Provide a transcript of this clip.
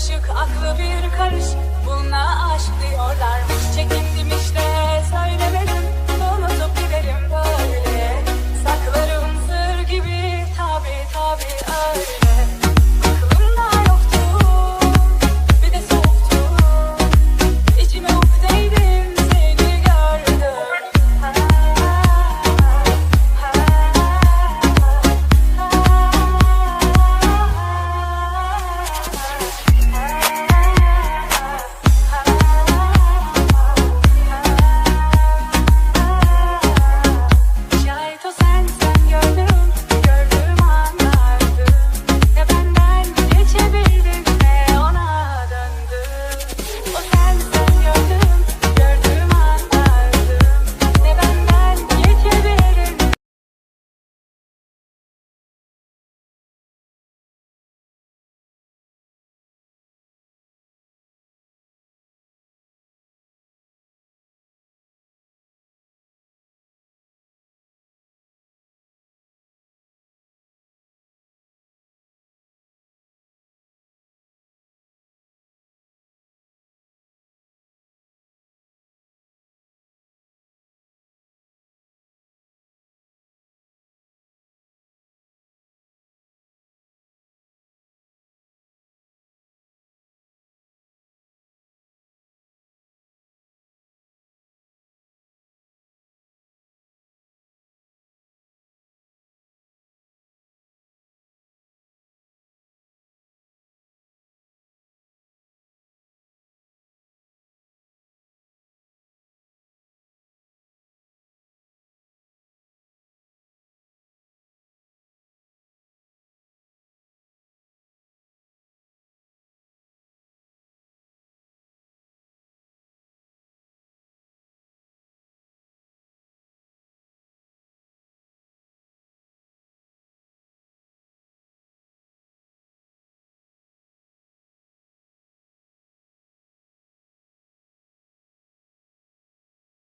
karışık aklı bir karış. Buna aşk diyorlarmış. Çekindim işte söylemedim.